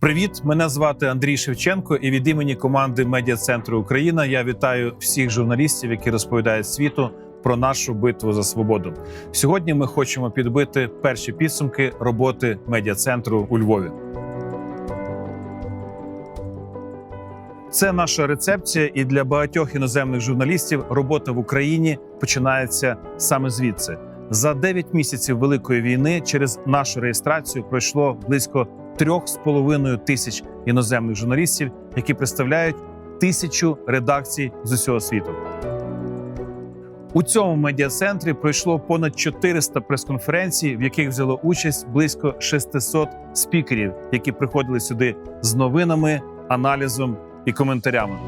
Привіт, мене звати Андрій Шевченко, і від імені команди Медіа Центру Україна я вітаю всіх журналістів, які розповідають світу про нашу битву за свободу. Сьогодні ми хочемо підбити перші підсумки роботи медіа центру у Львові. Це наша рецепція, і для багатьох іноземних журналістів робота в Україні починається саме звідси. За 9 місяців великої війни через нашу реєстрацію пройшло близько трьох з половиною тисяч іноземних журналістів, які представляють тисячу редакцій з усього світу. У цьому медіа-центрі пройшло понад 400 прес-конференцій, в яких взяло участь близько 600 спікерів, які приходили сюди з новинами, аналізом і коментарями.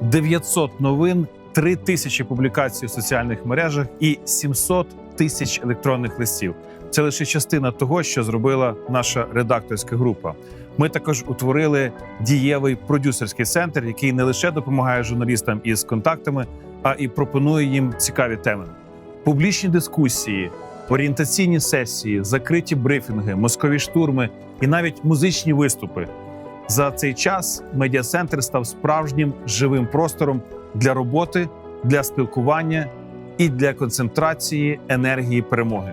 900 новин, 3 тисячі публікацій у соціальних мережах і 700 тисяч електронних листів. Це лише частина того, що зробила наша редакторська група. Ми також утворили дієвий продюсерський центр, який не лише допомагає журналістам із контактами, а і пропонує їм цікаві теми. Публічні дискусії, орієнтаційні сесії, закриті брифінги, мозкові штурми і навіть музичні виступи. За цей час медіа-центр став справжнім живим простором для роботи, для спілкування і для концентрації енергії перемоги.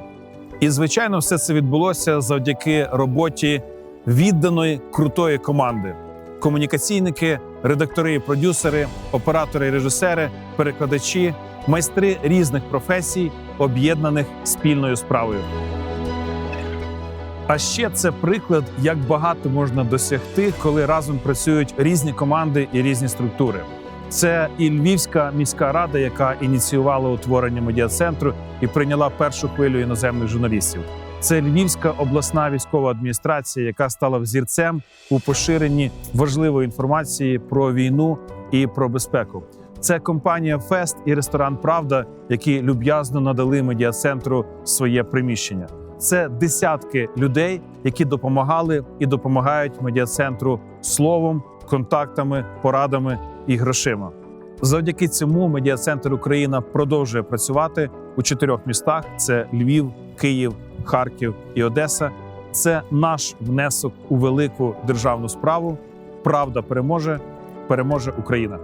І звичайно, все це відбулося завдяки роботі відданої крутої команди: комунікаційники, редактори, і продюсери, оператори, і режисери, перекладачі, майстри різних професій, об'єднаних спільною справою. А ще це приклад, як багато можна досягти, коли разом працюють різні команди і різні структури. Це і Львівська міська рада, яка ініціювала утворення медіа-центру і прийняла першу хвилю іноземних журналістів. Це Львівська обласна військова адміністрація, яка стала взірцем у поширенні важливої інформації про війну і про безпеку. Це компанія Фест і ресторан Правда, які люб'язно надали медіа-центру своє приміщення. Це десятки людей, які допомагали і допомагають медіа-центру словом, контактами, порадами і грошима. Завдяки цьому медіа-центр Україна продовжує працювати у чотирьох містах: це Львів, Київ, Харків і Одеса. Це наш внесок у велику державну справу. Правда переможе, переможе Україна.